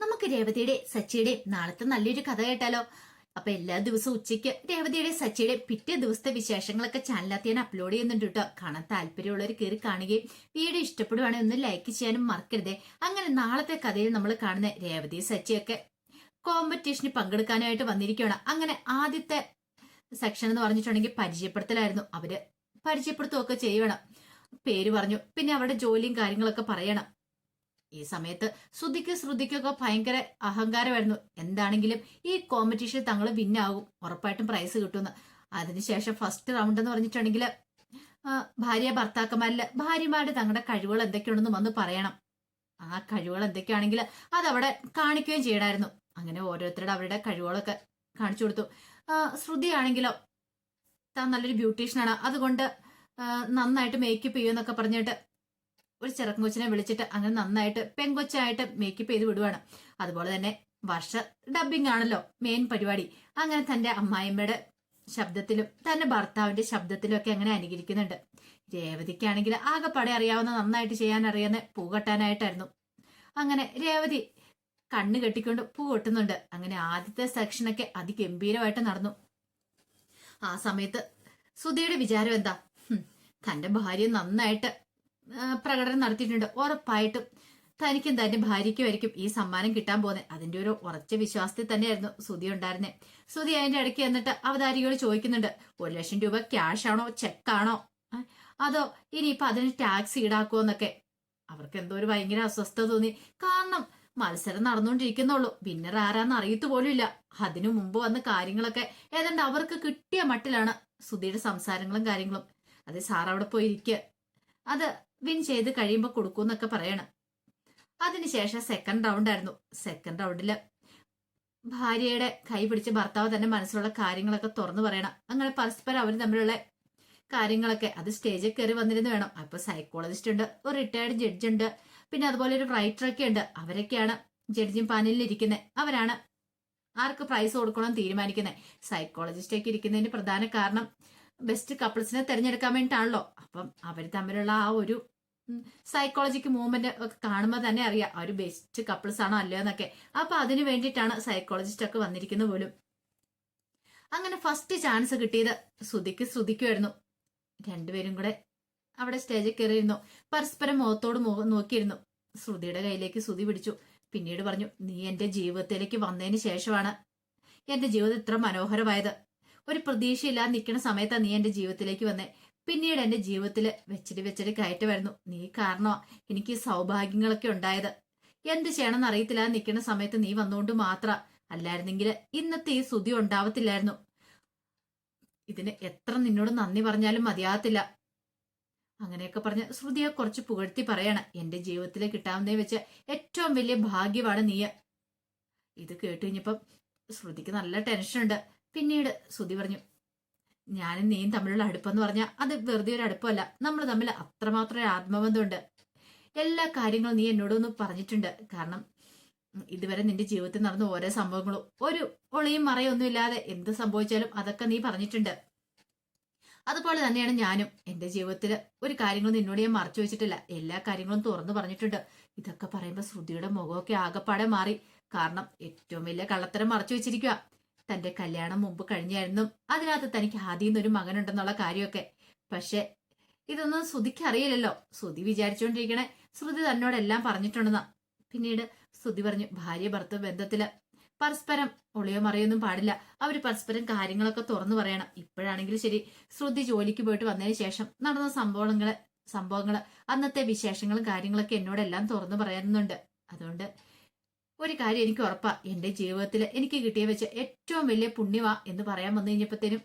നമുക്ക് രേവതിയുടെ സച്ചിയുടെ നാളത്തെ നല്ലൊരു കഥ കേട്ടാലോ? അപ്പൊ എല്ലാ ദിവസവും ഉച്ചയ്ക്ക് രേവതിയുടെ സച്ചിയുടെ പിറ്റേ ദിവസത്തെ വിശേഷങ്ങളൊക്കെ ചാനലിനകത്ത് ഞാൻ അപ്ലോഡ് ചെയ്യുന്നുണ്ട് കേട്ടോ. കാണാൻ താല്പര്യമുള്ളവർ കയറി കാണുകയും വീഡിയോ ഇഷ്ടപ്പെടുവാണെങ്കിൽ ഒന്ന് ലൈക്ക് ചെയ്യാനും മറക്കരുതേ. അങ്ങനെ നാളത്തെ കഥയിൽ നമ്മൾ കാണുന്ന രേവതി സച്ചിയൊക്കെ കോമ്പറ്റീഷന് പങ്കെടുക്കാനായിട്ട് വന്നിരിക്കുകയാണ്. അങ്ങനെ ആദ്യത്തെ സെക്ഷൻ എന്ന് പറഞ്ഞിട്ടുണ്ടെങ്കിൽ പരിചയപ്പെടുത്തലായിരുന്നു. അവർ പരിചയപ്പെടുത്തുകയൊക്കെ ചെയ്യണം പേര് പറഞ്ഞു. പിന്നെ അവരുടെ ജോലിയും കാര്യങ്ങളൊക്കെ പറയണം. ഈ സമയത്ത് ശ്രുതിക്ക് ശ്രുതിക്കൊക്കെ ഭയങ്കര അഹങ്കാരമായിരുന്നു. എന്താണെങ്കിലും ഈ കോമ്പറ്റീഷൻ തങ്ങൾ വിന്നാകും ഉറപ്പായിട്ടും പ്രൈസ് കിട്ടുമെന്ന്. അതിനുശേഷം ഫസ്റ്റ് റൗണ്ട് എന്ന് പറഞ്ഞിട്ടുണ്ടെങ്കിൽ ഭാര്യ ഭർത്താക്കന്മാരിൽ ഭാര്യമാരുടെ തങ്ങളുടെ കഴിവുകൾ എന്തൊക്കെയുണ്ടെന്ന് വന്ന് പറയണം. ആ കഴിവുകൾ എന്തൊക്കെയാണെങ്കിൽ അതവിടെ കാണിക്കുകയും ചെയ്യണമായിരുന്നു അങ്ങനെ ഓരോരുത്തരുടെ അവരുടെ കഴിവുകളൊക്കെ കാണിച്ചു കൊടുത്തു. ശ്രുതിയാണെങ്കിലോ താൻ നല്ലൊരു ബ്യൂട്ടീഷ്യനാണ് അതുകൊണ്ട് നന്നായിട്ട് മേക്കപ്പ് ചെയ്യുമെന്നൊക്കെ പറഞ്ഞിട്ട് ഒരു ചെറുക്കൻ കൊച്ചിനെ വിളിച്ചിട്ട് അങ്ങനെ നന്നായിട്ട് പെങ്കൊച്ചായിട്ട് മേക്കപ്പ് ചെയ്ത് വിടുവാണ്. അതുപോലെ തന്നെ വർഷ ഡബിംഗ് ആണല്ലോ മെയിൻ പരിപാടി. അങ്ങനെ തന്റെ അമ്മായിമ്മയുടെ ശബ്ദത്തിലും തന്റെ ഭർത്താവിന്റെ ശബ്ദത്തിലും ഒക്കെ അങ്ങനെ അനുകരിക്കുന്നുണ്ട്. രേവതിക്കാണെങ്കിൽ ആകെ ആകെപ്പാടെ അറിയാവുന്ന നന്നായിട്ട് ചെയ്യാൻ അറിയുന്ന പൂ കെട്ടാനായിട്ടായിരുന്നു. അങ്ങനെ രേവതി കണ്ണ് കെട്ടിക്കൊണ്ട് പൂ കൊട്ടുന്നുണ്ട്. അങ്ങനെ ആദ്യത്തെ സെക്ഷനൊക്കെ അതിഗംഭീരമായിട്ട് നടന്നു. ആ സമയത്ത് സുധയുടെ വിചാരം എന്താ? തന്റെ ഭാര്യ നന്നായിട്ട് പ്രകടനം നടത്തിയിട്ടുണ്ട്. ഉറപ്പായിട്ടും തനിക്കും തന്റെ ഭാര്യയ്ക്കുമായിരിക്കും ഈ സമ്മാനം കിട്ടാൻ പോകുന്നത് അതിന്റെ ഒരു ഉറച്ച വിശ്വാസത്തിൽ തന്നെയായിരുന്നു സുധി ഉണ്ടായിരുന്നത് സുധി അതിന്റെ ഇടയ്ക്ക് എന്നിട്ട് അവതാരികയോട് ചോദിക്കുന്നുണ്ട് ഒരു ലക്ഷം രൂപ ക്യാഷ് ആണോ ചെക്കാണോ അതോ ഇനിയിപ്പൊ അതിന് ടാക്സ് ഈടാക്കുമോ എന്നൊക്കെ? അവർക്ക് എന്തോ ഒരു ഭയങ്കര അസ്വസ്ഥത തോന്നി. കാരണം മത്സരം നടന്നുകൊണ്ടിരിക്കുന്നുള്ളൂ. വിന്നർ ആരാന്ന് അറിയത്തു പോലും ഇല്ല. അതിനു മുമ്പ് വന്ന കാര്യങ്ങളൊക്കെ ഏതാണ്ട് അവർക്ക് കിട്ടിയ മട്ടിലാണ് സുധിയുടെ സംസാരങ്ങളും കാര്യങ്ങളും. അത് സാർ അവിടെ പോയി ഇരിക്കുക അത് വിൻ ചെയ്ത് കഴിയുമ്പോൾ കൊടുക്കൂന്നൊക്കെ പറയണം. അതിനുശേഷം സെക്കൻഡ് റൗണ്ട് ആയിരുന്നു. സെക്കൻഡ് റൗണ്ടിൽ ഭാര്യയുടെ കൈ പിടിച്ച് ഭർത്താവ് തന്നെ മനസ്സിലുള്ള കാര്യങ്ങളൊക്കെ തുറന്നു പറയണം. അങ്ങനെ പരസ്പരം അവർ തമ്മിലുള്ള കാര്യങ്ങളൊക്കെ അത് സ്റ്റേജിൽ കയറി വന്നിരുന്നു വേണം. അപ്പൊ സൈക്കോളജിസ്റ്റ് ഉണ്ട് ഒരു റിട്ടയർഡ് ജഡ്ജ് ഉണ്ട് പിന്നെ അതുപോലെ ഒരു റൈറ്റർ ഒക്കെ ഉണ്ട്. അവരൊക്കെയാണ് ജഡ്ജും പാനലിൽ ഇരിക്കുന്നത് അവരാണ് ആർക്ക് പ്രൈസ് കൊടുക്കണം തീരുമാനിക്കുന്നത് സൈക്കോളജിസ്റ്റ് ഒക്കെ ഇരിക്കുന്നതിന് പ്രധാന കാരണം ബെസ്റ്റ് കപ്പിൾസിനെ തിരഞ്ഞെടുക്കാൻ വേണ്ടിയിട്ടാണല്ലോ. അപ്പം അവർ തമ്മിലുള്ള ആ ഒരു സൈക്കോളജിക്ക് മൂവ്മെന്റ് ഒക്കെ കാണുമ്പോൾ തന്നെ അറിയാം ഒരു ബെസ്റ്റ് കപ്പിൾസ് ആണോ അല്ലയോ എന്നൊക്കെ. അപ്പൊ അതിനു വേണ്ടിയിട്ടാണ് സൈക്കോളജിസ്റ്റ് ഒക്കെ വന്നിരിക്കുന്നത് പോലും. അങ്ങനെ ഫസ്റ്റ് ചാൻസ് കിട്ടിയത് ശ്രുതിക്ക്. ശ്രുതിക്കുമായിരുന്നു. രണ്ടുപേരും കൂടെ അവിടെ സ്റ്റേജിൽ കയറിയിരുന്നു. പരസ്പരം മുഖത്തോട് മുഖം നോക്കിയിരുന്നു. ശ്രുതിയുടെ കയ്യിലേക്ക് ശ്രുതി പിടിച്ചു. പിന്നീട് പറഞ്ഞു നീ എന്റെ ജീവിതത്തിലേക്ക് വന്നതിന് ശേഷമാണ് എന്റെ ജീവിതം ഇത്ര മനോഹരമായത്. ഒരു പ്രതീക്ഷയില്ലാതെ നിൽക്കുന്ന സമയത്താണ് നീ എന്റെ ജീവിതത്തിലേക്ക് വന്നേ. പിന്നീട് എന്റെ ജീവിതത്തിൽ വെച്ചിട്ട് വെച്ചിട്ട് വരുന്നു. നീ കാരണമാ എനിക്ക് സൗഭാഗ്യങ്ങളൊക്കെ ഉണ്ടായത്. എന്ത് ചെയ്യണമെന്ന് അറിയത്തില്ല നിൽക്കുന്ന സമയത്ത് നീ വന്നുകൊണ്ട് മാത്ര അല്ലായിരുന്നെങ്കിൽ ഇന്നത്തെ ഈ സ്തുതി ഉണ്ടാവത്തില്ലായിരുന്നു. ഇതിന് എത്ര നിന്നോട് നന്ദി പറഞ്ഞാലും മതിയാകത്തില്ല. അങ്ങനെയൊക്കെ പറഞ്ഞ് ശ്രുതിയെ കുറച്ച് പുകഴ്ത്തി പറയണ. എന്റെ ജീവിതത്തിൽ കിട്ടാവുന്നേ വെച്ച് ഏറ്റവും വലിയ ഭാഗ്യമാണ് നീ ഇത് കേട്ട് കഴിഞ്ഞപ്പം ശ്രുതിക്ക് നല്ല ടെൻഷനുണ്ട്. പിന്നീട് ശ്രുതി പറഞ്ഞു ഞാനും നീയും തമ്മിലുള്ള അടുപ്പം എന്ന് പറഞ്ഞാൽ അത് വെറുതെ ഒരു അടുപ്പമല്ല. നമ്മൾ തമ്മിൽ അത്രമാത്രം ഒരു ആത്മബന്ധമുണ്ട്. എല്ലാ കാര്യങ്ങളും നീ എന്നോടൊന്ന് പറഞ്ഞിട്ടുണ്ട്. കാരണം ഇതുവരെ നിന്റെ ജീവിതത്തിൽ നടന്ന ഓരോ സംഭവങ്ങളും ഒരു ഒളിയും മറയൊന്നും ഇല്ലാതെ എന്ത് സംഭവിച്ചാലും അതൊക്കെ നീ പറഞ്ഞിട്ടുണ്ട്. അതുപോലെ തന്നെയാണ് ഞാനും. എന്റെ ജീവിതത്തിൽ ഒരു കാര്യങ്ങളും നിന്നോട് ഞാൻ മറച്ചു വെച്ചിട്ടില്ല. എല്ലാ കാര്യങ്ങളും തുറന്നു പറഞ്ഞിട്ടുണ്ട്. ഇതൊക്കെ പറയുമ്പോൾ ശ്രുതിയുടെ മുഖമൊക്കെ ആകെപ്പാടെ മാറി. കാരണം ഏറ്റവും വലിയ കള്ളത്തരം മറച്ചു വെച്ചിരിക്കുക തന്റെ കല്യാണം മുമ്പ് കഴിഞ്ഞായിരുന്നു. അതിനകത്ത് തനിക്ക് ആദ്യം നിന്നൊരു മകനുണ്ടെന്നുള്ള കാര്യമൊക്കെ. പക്ഷെ ഇതൊന്നും ശ്രുതിക്ക് അറിയില്ലല്ലോ. ശ്രുതി വിചാരിച്ചുകൊണ്ടിരിക്കണേ ശ്രുതി തന്നോടെല്ലാം പറഞ്ഞിട്ടുണ്ടെന്നാ. പിന്നീട് ശ്രുതി പറഞ്ഞു ഭാര്യ ഭർത്തൃ ബന്ധത്തിൽ പരസ്പരം ഒളിയോ മറിയൊന്നും പാടില്ല. അവർ പരസ്പരം കാര്യങ്ങളൊക്കെ തുറന്നു പറയണം. ഇപ്പോഴാണെങ്കിലും ശരി ശ്രുതി ജോലിക്ക് പോയിട്ട് വന്നതിന് ശേഷം നടന്ന സംഭവങ്ങൾ സംഭവങ്ങൾ അന്നത്തെ വിശേഷങ്ങളും കാര്യങ്ങളൊക്കെ എന്നോടെല്ലാം തുറന്നു പറയുന്നുണ്ട് അതുകൊണ്ട് ഒരു കാര്യം എനിക്ക് ഉറപ്പാ. എന്റെ ജീവിതത്തിൽ എനിക്ക് കിട്ടിയ വെച്ച ഏറ്റവും വലിയ പുണ്യവാ എന്ന് പറയാൻ വന്നു കഴിഞ്ഞപ്പോഴത്തേനും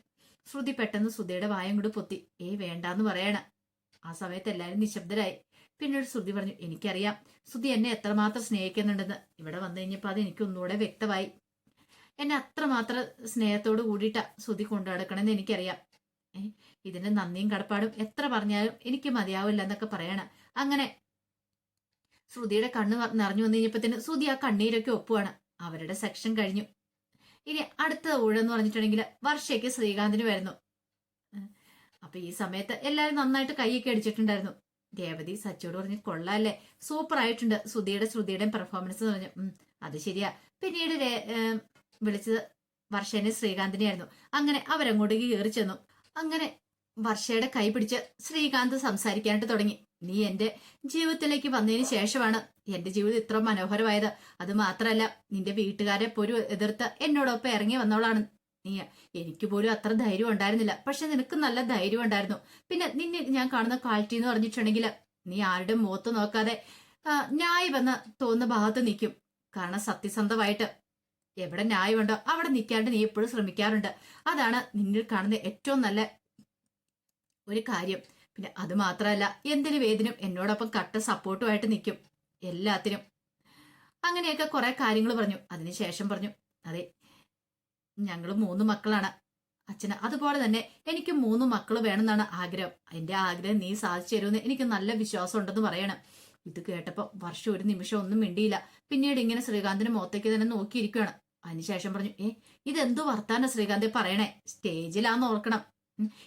ശ്രുതി പെട്ടെന്ന് ശ്രുതിയുടെ വായം കൂടി പൊത്തി. ഏയ് വേണ്ടാന്ന് പറയണ. ആ സമയത്ത് എല്ലാവരും നിശബ്ദരായി. പിന്നീട് ശ്രുതി പറഞ്ഞു എനിക്കറിയാം. ശ്രുതി എന്നെ എത്രമാത്രം സ്നേഹിക്കുന്നുണ്ടെന്ന്. ഇവിടെ വന്നു കഴിഞ്ഞപ്പോൾ അത് എനിക്ക് ഒന്നുകൂടെ വ്യക്തമായി. എന്നെ അത്രമാത്രം സ്നേഹത്തോട് കൂടിയിട്ടാ ശ്രുതി കൊണ്ടു നടക്കണമെന്ന് എനിക്കറിയാം. ഏഹ് ഇതിന്റെ നന്ദിയും കടപ്പാടും. എത്ര പറഞ്ഞാലും എനിക്ക് മതിയാവില്ല എന്നൊക്കെ പറയണ. അങ്ങനെ ശ്രുതിയുടെ കണ്ണ് നിറഞ്ഞു വന്നു കഴിഞ്ഞപ്പത്തിന് ശ്രുതി ആ കണ്ണീരൊക്കെ ഒപ്പുവാണ്. അവരുടെ സെക്ഷൻ കഴിഞ്ഞു. ഇനി അടുത്ത ഊഴെന്ന് പറഞ്ഞിട്ടുണ്ടെങ്കിൽ വർഷയ്ക്ക് ശ്രീകാന്തിന് വരുന്നു. അപ്പൊ ഈ സമയത്ത് എല്ലാരും നന്നായിട്ട് കൈയൊക്കെ അടിച്ചിട്ടുണ്ടായിരുന്നു. രേവതി സച്ചിയോട് പറഞ്ഞ് കൊള്ളാല്ലേ? സൂപ്പർ ആയിട്ടുണ്ട് ശ്രുതിയുടെ ശ്രുതിയുടെയും പെർഫോമൻസ് എന്ന് പറഞ്ഞു. അത് ശരിയാ. പിന്നീട് വിളിച്ചത് വർഷേനെ ശ്രീകാന്തിനെയായിരുന്നു. അങ്ങനെ അവരങ്ങോട്ടേക്ക് കയറി ചെന്നു. അങ്ങനെ വർഷയുടെ കൈ പിടിച്ച് ശ്രീകാന്ത് സംസാരിക്കാനായിട്ട് തുടങ്ങി. നീ എന്റെ ജീവിതത്തിലേക്ക് വന്നതിന് ശേഷമാണ് എന്റെ ജീവിതം ഇത്ര മനോഹരമായത്. അത് മാത്രമല്ല നിന്റെ വീട്ടുകാരെ പോലും എതിർത്ത് എന്നോടൊപ്പം ഇറങ്ങി വന്നവളാണ് നീ. എനിക്ക് പോലും അത്ര ധൈര്യം ഉണ്ടായിരുന്നില്ല. പക്ഷെ നിനക്ക് നല്ല ധൈര്യം ഉണ്ടായിരുന്നു. പിന്നെ നിന്നെ ഞാൻ കാണുന്ന ക്വാളിറ്റി എന്ന് പറഞ്ഞിട്ടുണ്ടെങ്കിൽ നീ ആരുടെ മുഖത്ത് നോക്കാതെ ന്യായം ന്യായമെന്ന് തോന്നുന്ന ഭാഗത്ത് നിൽക്കും. കാരണം സത്യസന്ധമായിട്ട് എവിടെ ന്യായമുണ്ടോ അവിടെ നിൽക്കാണ്ട് നീ എപ്പോഴും ശ്രമിക്കാറുണ്ട്. അതാണ് നിന്നിൽ കാണുന്ന ഏറ്റവും നല്ല ഒരു കാര്യം. പിന്നെ അത് മാത്രമല്ല എന്തിനു വേദിനും എന്നോടൊപ്പം കട്ട സപ്പോർട്ടുമായിട്ട് നിൽക്കും? എല്ലാത്തിനും. അങ്ങനെയൊക്കെ കുറെ കാര്യങ്ങൾ പറഞ്ഞു. അതിനുശേഷം പറഞ്ഞു അതെ ഞങ്ങൾ മൂന്ന് മക്കളാണ്. അച്ഛന് അതുപോലെ തന്നെ എനിക്ക് മൂന്ന് മക്കൾ വേണമെന്നാണ് ആഗ്രഹം. എന്റെ ആഗ്രഹം നീ സാധിച്ചു തരുമെന്ന് എനിക്ക് നല്ല വിശ്വാസം ഉണ്ടെന്ന് പറയണം. ഇത് കേട്ടപ്പോ വർഷം ഒരു നിമിഷം ഒന്നും മിണ്ടിയില്ല. പിന്നീട് ഇങ്ങനെ ശ്രീകാന്തിന്റെ മുഖത്തേക്ക് തന്നെ നോക്കിയിരിക്കുകയാണ്. അതിനുശേഷം പറഞ്ഞു ഏ ഇതെന്തോ വർത്താന ശ്രീകാന്ത് പറയണേ? സ്റ്റേജിലാന്ന് ഓർക്കണം.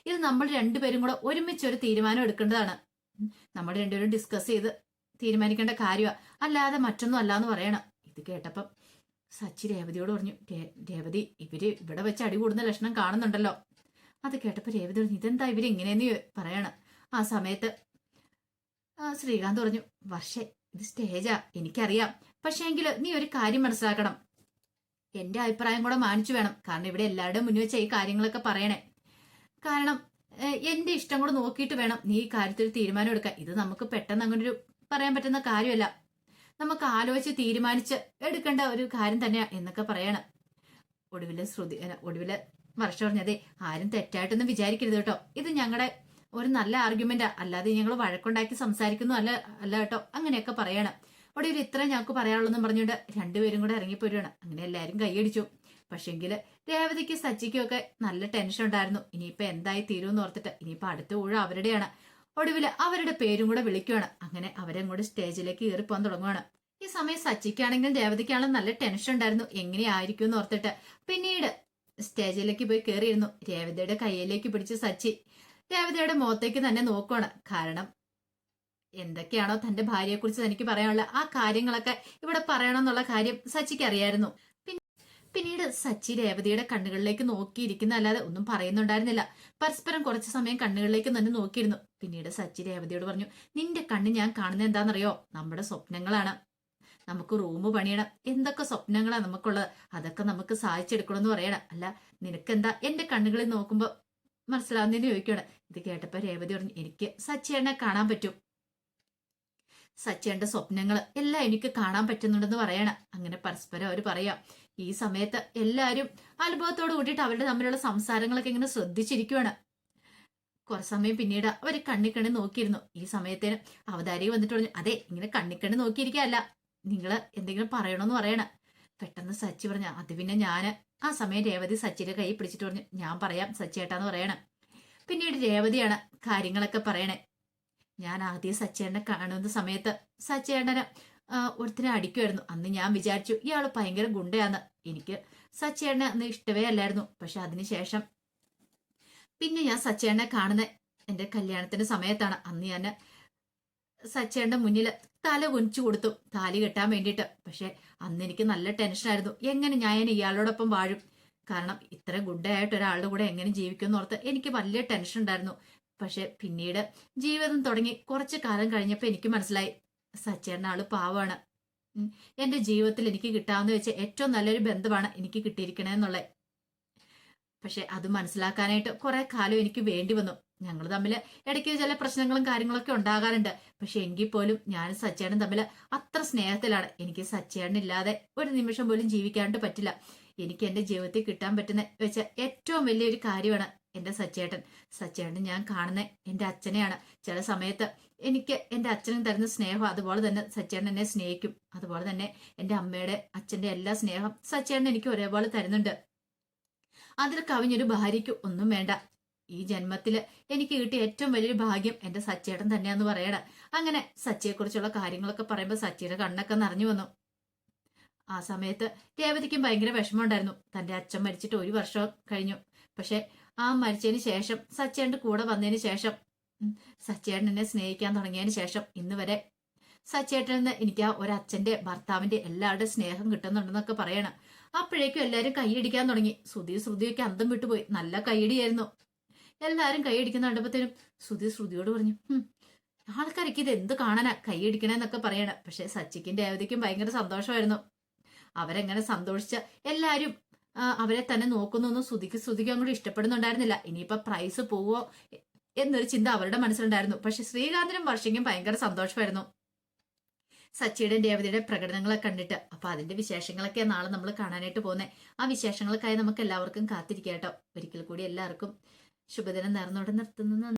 ഇത് നമ്മൾ രണ്ടുപേരും കൂടെ ഒരുമിച്ച് ഒരു തീരുമാനം എടുക്കേണ്ടതാണ്. നമ്മൾ രണ്ടുപേരും ഡിസ്കസ് ചെയ്ത് തീരുമാനിക്കേണ്ട കാര്യമാണ് അല്ലാതെ മറ്റൊന്നും അല്ലാന്ന് പറയണം. ഇത് കേട്ടപ്പം സച്ചി രേവതിയോട് പറഞ്ഞു "രേ- രേവതി ഇവർ ഇവിടെ വെച്ച് അടി കൂടുന്ന ലക്ഷണം കാണുന്നുണ്ടല്ലോ. അത് കേട്ടപ്പോ രേവതി പറഞ്ഞു ഇതെന്താ ഇവർ ഇങ്ങനെയെന്ന് പറയണം. ആ സമയത്ത് ശ്രീകാന്ത് പറഞ്ഞു വർഷേ ഇത് സ്റ്റേജാ എനിക്കറിയാം. പക്ഷേ എങ്കിൽ നീ ഒരു കാര്യം മനസ്സിലാക്കണം. എന്റെ അഭിപ്രായം കൂടെ മാനിച്ചു വേണം. കാരണം ഇവിടെ എല്ലാവരുടെയും മുന്നിൽ വെച്ച ഈ കാര്യങ്ങളൊക്കെ പറയണേ. കാരണം എന്റെ ഇഷ്ടം കൂടെ നോക്കിയിട്ട് വേണം നീ ഈ കാര്യത്തിൽ തീരുമാനം എടുക്കാൻ. ഇത് നമുക്ക് പെട്ടെന്ന് അങ്ങനെ ഒരു പറയാൻ പറ്റുന്ന കാര്യമല്ല. നമുക്ക് ആലോചിച്ച് തീരുമാനിച്ച് എടുക്കേണ്ട ഒരു കാര്യം തന്നെയാ എന്നൊക്കെ പറയണം. ഒടുവിൽ ശ്രുതി ഒടുവിലെ വർഷം പറഞ്ഞതേ ആരും തെറ്റായിട്ടൊന്നും വിചാരിക്കരുത് കേട്ടോ. ഇത് ഞങ്ങളുടെ ഒരു നല്ല ആർഗ്യുമെന്റാ അല്ലാതെ ഞങ്ങൾ വഴക്കുണ്ടാക്കി സംസാരിക്കുന്നു അല്ല അല്ല കേട്ടോ. അങ്ങനെയൊക്കെ പറയണം. ഒടുവിൽ ഇത്ര ഞങ്ങൾക്ക് പറയാനുള്ളതെന്നും പറഞ്ഞുകൊണ്ട് രണ്ടുപേരും കൂടെ ഇറങ്ങിപ്പോരുവാണ്. അങ്ങനെ എല്ലാവരും കൈയടിച്ചു. പക്ഷെങ്കിൽ രേവതിക്ക് സച്ചിക്കും ഒക്കെ നല്ല ടെൻഷൻ ഉണ്ടായിരുന്നു. ഇനിയിപ്പോ എന്തായി തീരുമെന്ന് ഓർത്തിട്ട് ഇനിയിപ്പോ അടുത്ത ഊഴ അവരുടെയാണ്. ഒടുവിൽ അവരുടെ പേരും കൂടെ വിളിക്കുവാണ്. അങ്ങനെ അവരങ്ങോട്ട് സ്റ്റേജിലേക്ക് കയറിപ്പോകാൻ തുടങ്ങുകയാണ് ഈ സമയം സച്ചിക്കാണെങ്കിലും രേവതിക്കാണെങ്കിലും നല്ല ടെൻഷൻ ഉണ്ടായിരുന്നു. എങ്ങനെയായിരിക്കും എന്ന് ഓർത്തിട്ട് പിന്നീട് സ്റ്റേജിലേക്ക് പോയി കയറിയിരുന്നു. രേവതിയുടെ കയ്യിലേക്ക് പിടിച്ച് സച്ചി രേവതിയുടെ മുഖത്തേക്ക് തന്നെ നോക്കുവാണ്. കാരണം എന്തൊക്കെയാണോ തന്റെ ഭാര്യയെ കുറിച്ച് തനിക്ക് പറയാനുള്ള ആ കാര്യങ്ങളൊക്കെ ഇവിടെ പറയണമെന്നുള്ള കാര്യം സച്ചിക്ക് അറിയായിരുന്നു. പിന്നീട് സച്ചി രേവതിയുടെ കണ്ണുകളിലേക്ക് നോക്കിയിരിക്കുന്ന. അല്ലാതെ ഒന്നും പറയുന്നുണ്ടായിരുന്നില്ല. പരസ്പരം കുറച്ചു സമയം കണ്ണുകളിലേക്ക് തന്നെ നോക്കിയിരുന്നു. പിന്നീട് സച്ചി രേവതിയോട് പറഞ്ഞു നിന്റെ കണ്ണ് ഞാൻ കാണുന്നത് എന്താണെന്നറിയോ? നമ്മുടെ സ്വപ്നങ്ങളാണ്. നമുക്ക് റൂം പണിയണം. എന്തൊക്കെ സ്വപ്നങ്ങളാണ് നമുക്കുള്ളത്? അതൊക്കെ നമുക്ക് സാധിച്ചെടുക്കണമെന്ന് പറയണം. അല്ല നിനക്കെന്താ? എന്റെ കണ്ണുകളിൽ നോക്കുമ്പോ മനസ്സിലാവുന്നതിന് ചോദിക്കണം ഇത് കേട്ടപ്പോ രേവതി പറഞ്ഞു എനിക്ക് സച്ചിയേട്ടനെ കാണാൻ പറ്റും. സച്ചിയുടെ സ്വപ്നങ്ങൾ എല്ലാം എനിക്ക് കാണാൻ പറ്റുന്നുണ്ടെന്ന് പറയണം. അങ്ങനെ പരസ്പരം അവർ പറയാം ഈ സമയത്ത് എല്ലാവരും അനുഭവത്തോട് കൂട്ടിയിട്ട് അവരുടെ തമ്മിലുള്ള സംസാരങ്ങളൊക്കെ ഇങ്ങനെ ശ്രദ്ധിച്ചിരിക്കുവാണ്. കുറച്ച് സമയം പിന്നീട് അവർ കണ്ണിക്കണ്ണി നോക്കിയിരുന്നു. ഈ സമയത്തേന് അവതാരി വന്നിട്ട് പറഞ്ഞു അതെ ഇങ്ങനെ കണ്ണിക്കണ്ണി നോക്കിയിരിക്കല്ല നിങ്ങൾ എന്തെങ്കിലും പറയണമെന്ന് പറയണം. പെട്ടെന്ന് സച്ചി പറഞ്ഞു അത് പിന്നെ ഞാൻ ആ സമയം രേവതി സച്ചിയുടെ കൈ പിടിച്ചിട്ട് പറഞ്ഞു ഞാൻ പറയാം സച്ചിയേട്ടാന്ന് പറയണം. പിന്നീട് രേവതിയാണ് കാര്യങ്ങളൊക്കെ പറയണേ. ഞാൻ ആദ്യം സച്ചേട്ടനെ കാണുന്ന സമയത്ത് സച്ചേട്ടനെ ഒരുത്തിനെ അടിക്കുമായിരുന്നു അന്ന് ഞാൻ വിചാരിച്ചു ഇയാൾ ഭയങ്കര ഗുണ്ടയാന്ന്. എനിക്ക് സച്ചേട്ടനെ അന്ന് ഇഷ്ടമേ അല്ലായിരുന്നു. പക്ഷെ അതിനുശേഷം പിന്നെ ഞാൻ സച്ചേട്ടനെ കാണുന്ന എന്റെ കല്യാണത്തിന്റെ സമയത്താണ് അന്ന് ഞാൻ സച്ചേട്ടന്റെ മുന്നിൽ തല കുനിച്ചു കൊടുത്തു. താലി കെട്ടാൻ വേണ്ടിയിട്ട്. പക്ഷെ അന്ന് എനിക്ക് നല്ല ടെൻഷനായിരുന്നു. എങ്ങനെ ഞാൻ ഇയാളോടൊപ്പം വാഴും? കാരണം ഇത്ര ഗുഡായിട്ട് ഒരാളുടെ കൂടെ എങ്ങനെ ജീവിക്കുമെന്ന് ഓർത്ത് എനിക്ക് വലിയ ടെൻഷൻ ഉണ്ടായിരുന്നു പക്ഷെ പിന്നീട് ജീവിതം തുടങ്ങി കുറച്ചു കാലം കഴിഞ്ഞപ്പോൾ എനിക്ക് മനസ്സിലായി സച്ചേട്ടൻ ആൾ പാവാണ്. എന്റെ ജീവിതത്തിൽ എനിക്ക് കിട്ടാവുന്ന വെച്ച ഏറ്റവും നല്ലൊരു ബന്ധമാണ് എനിക്ക് കിട്ടിയിരിക്കണേന്നുള്ളത് പക്ഷെ അത് മനസ്സിലാക്കാനായിട്ട് കുറെ കാലം എനിക്ക് വേണ്ടി വന്നു. ഞങ്ങൾ തമ്മിൽ ഇടയ്ക്ക് ചില പ്രശ്നങ്ങളും കാര്യങ്ങളൊക്കെ ഉണ്ടാകാറുണ്ട്. പക്ഷെ എങ്കിൽ പോലും ഞാൻ സച്ചേടൻ തമ്മിൽ അത്ര സ്നേഹത്തിലാണ്. എനിക്ക് സച്ചേടൻ ഇല്ലാതെ ഒരു നിമിഷം പോലും ജീവിക്കാണ്ട് പറ്റില്ല. എനിക്ക് എന്റെ ജീവിതത്തിൽ കിട്ടാൻ പറ്റുന്ന വെച്ച ഏറ്റവും വലിയൊരു കാര്യമാണ് എന്റെ സച്ചേട്ടൻ. സച്ചേട്ടൻ ഞാൻ കാണുന്ന എന്റെ അച്ഛനെയാണ്. ചില സമയത്ത് എനിക്ക് എന്റെ അച്ഛനും തരുന്ന സ്നേഹം അതുപോലെ തന്നെ സച്ചേട്ടൻ എന്നെ സ്നേഹിക്കും. അതുപോലെ തന്നെ എന്റെ അമ്മയുടെ അച്ഛന്റെ എല്ലാ സ്നേഹം സച്ചേട്ടൻ എനിക്ക് ഒരേപോലെ തരുന്നുണ്ട്. അതിൽ കവിഞ്ഞൊരു ഭാര്യയ്ക്ക് ഒന്നും വേണ്ട. ഈ ജന്മത്തിൽ എനിക്ക് കിട്ടിയ ഏറ്റവും വലിയൊരു ഭാഗ്യം എന്റെ സച്ചേട്ടൻ തന്നെയാന്ന് പറയണം. അങ്ങനെ സച്ചിയെക്കുറിച്ചുള്ള കാര്യങ്ങളൊക്കെ പറയുമ്പോൾ സച്ചിയുടെ കണ്ണൊക്കെ നിറഞ്ഞു വന്നു. ആ സമയത്ത് രേവതിക്കും ഭയങ്കര വിഷമമുണ്ടായിരുന്നു. തന്റെ അച്ഛൻ മരിച്ചിട്ട് ഒരു വർഷം കഴിഞ്ഞു. പക്ഷെ ആ മരിച്ചതിന് ശേഷം സച്ചേണ്ട് കൂടെ വന്നതിന് ശേഷം സച്ചേട്ടൻ എന്നെ സ്നേഹിക്കാൻ തുടങ്ങിയതിന് ശേഷം ഇന്ന് വരെ സച്ചേട്ടൻ നിന്ന് എനിക്ക് ആ അച്ഛന്റെ ഭർത്താവിന്റെ എല്ലാവരുടെ സ്നേഹം കിട്ടുന്നുണ്ടെന്നൊക്കെ പറയണം. അപ്പോഴേക്കും എല്ലാവരും കൈയടിക്കാൻ തുടങ്ങി. ശ്രുതി ശ്രുതിയൊക്കെ അന്തം വിട്ടുപോയി. നല്ല കൈയടിയായിരുന്നു എല്ലാവരും കൈയടിക്കുന്ന കണ്ടപ്പോഴത്തേനും ശ്രുതി ശ്രുതിയോട് പറഞ്ഞു ആൾക്കാരൊക്കെ ഇത് എന്ത് കാണാനാ? കൈയടിക്കണേന്നൊക്കെ പറയണം. പക്ഷെ സച്ചിക്കിന്റെ അവധിക്കും ഭയങ്കര സന്തോഷമായിരുന്നു. അവരെങ്ങനെ സന്തോഷിച്ച എല്ലാരും ആ, അവരെ തന്നെ നോക്കുന്നൊന്നും ശ്രുതിക്ക് ശ്രുതിക്ക് അങ്ങോട്ട് ഇഷ്ടപ്പെടുന്നുണ്ടായിരുന്നില്ല. ഇനിയിപ്പോ പ്രൈസ് പോവോ എന്നൊരു ചിന്ത അവരുടെ മനസ്സിലുണ്ടായിരുന്നു. പക്ഷെ ശ്രീകാന്തിനും വർഷയ്ക്കും ഭയങ്കര സന്തോഷമായിരുന്നു. സച്ചിയുടെ രേവതിയുടെ പ്രകടനങ്ങളെ കണ്ടിട്ട്. അപ്പൊ അതിന്റെ വിശേഷങ്ങളൊക്കെ നാളെ നമ്മൾ കാണാനായിട്ട് പോകുന്നത് ആ വിശേഷങ്ങൾക്കായി നമുക്ക് എല്ലാവർക്കും കാത്തിരിക്കാം കേട്ടോ. ഒരിക്കൽ കൂടി എല്ലാവർക്കും ശുഭദിനം നേർന്നോടെ നിർത്തുന്നു.